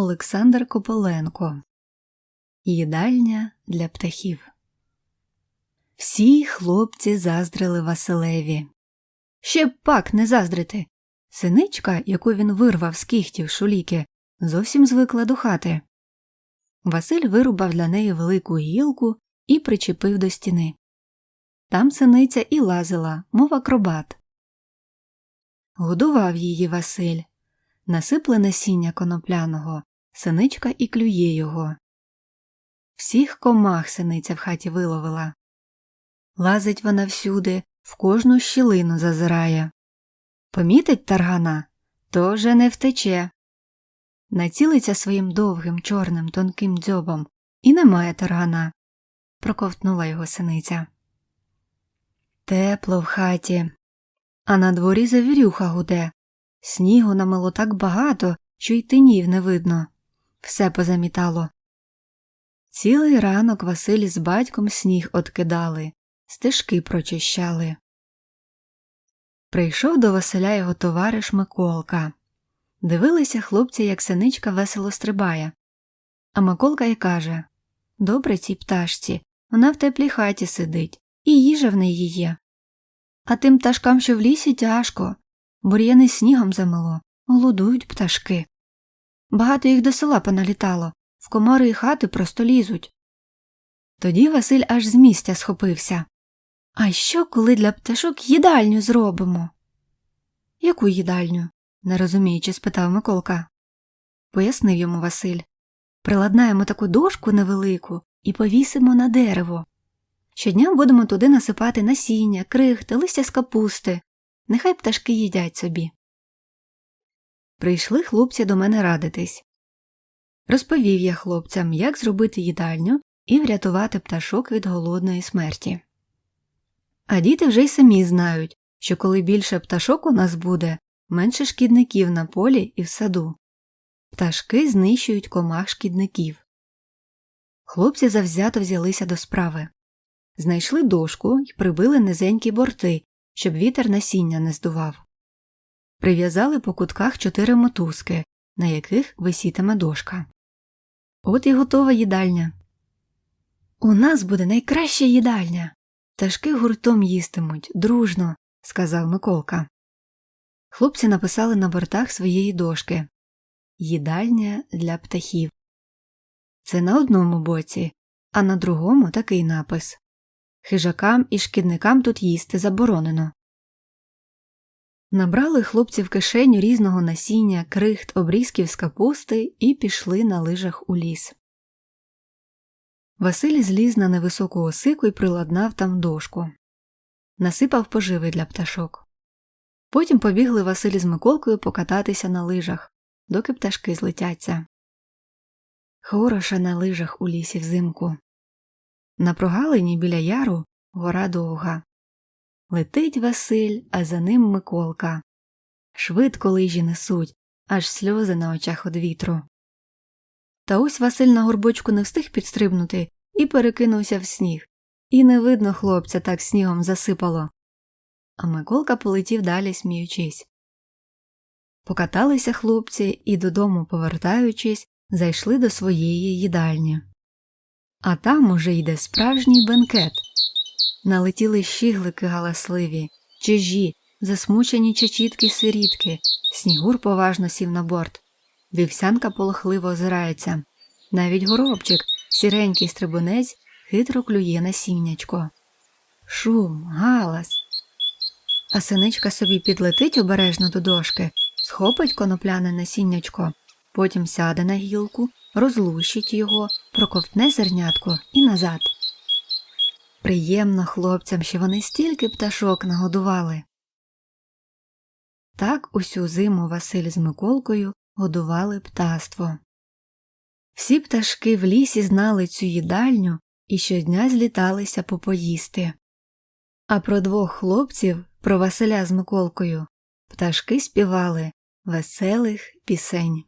Олександр Кополенко Їдальня для птахів. Всі хлопці заздрили Василеві. Ще б пак не заздрити. Синичка, яку він вирвав з кіхтів шуліки, зовсім звикла до хати. Василь вирубав для неї велику гілку і причепив до стіни. Там синиця і лазила, мов акробат. Годував її Василь, насипле насіння конопляного, синичка і клює його. Всіх комах синиця в хаті виловила. Лазить вона всюди, в кожну щілину зазирає. Помітить таргана, то вже не втече. Націлиться своїм довгим чорним тонким дзьобом і немає таргана. проковтнула його синиця. Тепло в хаті, а на дворі завірюха гуде. Снігу намило так багато, що й тинів не видно. Все позамітало. Цілий ранок Василь з батьком сніг откидали, стежки прочищали. Прийшов до Василя його товариш Миколка. Дивилися хлопці, як синичка весело стрибає. А Миколка й каже Добре цій пташці, вона в теплій хаті сидить, і їжа в неї є. А тим пташкам, що в лісі, тяжко, бур'яни снігом замило, голодують пташки. Багато їх до села поналітало, в комори і хати просто лізуть. Тоді Василь аж з місця схопився. А що, коли для пташок їдальню зробимо? Яку їдальню? не розуміючи, спитав Миколка. Пояснив йому Василь. Приладнаємо таку дошку невелику і повісимо на дерево. Щодня будемо туди насипати насіння, крихти, листя з капусти. Нехай пташки їдять собі. Прийшли хлопці до мене радитись. Розповів я хлопцям, як зробити їдальню і врятувати пташок від голодної смерті. А діти вже й самі знають, що коли більше пташок у нас буде, менше шкідників на полі і в саду. Пташки знищують комах шкідників. Хлопці завзято взялися до справи. Знайшли дошку і прибили низенькі борти, щоб вітер насіння не здував. Прив'язали по кутках чотири мотузки, на яких висітиме дошка. От і готова їдальня. У нас буде найкраща їдальня. Пташки гуртом їстимуть, дружно, сказав Миколка. Хлопці написали на бортах своєї дошки Їдальня для птахів. Це на одному боці, а на другому такий напис Хижакам і шкідникам тут їсти заборонено. Набрали хлопці в кишеню різного насіння, крихт, обрізків з капусти і пішли на лижах у ліс. Василь зліз на невисоку осику і приладнав там дошку. Насипав поживи для пташок. Потім побігли Василь з Миколкою покататися на лижах, доки пташки злетяться. Хороша на лижах у лісі взимку. На прогалині біля яру гора довга. Летить Василь, а за ним Миколка. Швидко лижі несуть, аж сльози на очах од вітру. Та ось Василь на горбочку не встиг підстрибнути і перекинувся в сніг, і не видно хлопця так снігом засипало. А Миколка полетів далі, сміючись. Покаталися хлопці і додому, повертаючись, зайшли до своєї їдальні. А там уже йде справжній бенкет. Налетіли щіглики галасливі, чижі, засмучені чечітки сирітки, снігур поважно сів на борт. Вівсянка полохливо озирається. Навіть горобчик, сіренький стрибунець, хитро клює на сімнячко. Шум, галас. А синичка собі підлетить обережно до дошки, схопить конопляне насіннячко, потім сяде на гілку, розлущить його, проковтне зернятко і назад. Приємно хлопцям, що вони стільки пташок нагодували. Так усю зиму Василь з Миколкою годували птаство. Всі пташки в лісі знали цю їдальню і щодня зліталися попоїсти. А про двох хлопців, про Василя з Миколкою, пташки співали веселих пісень.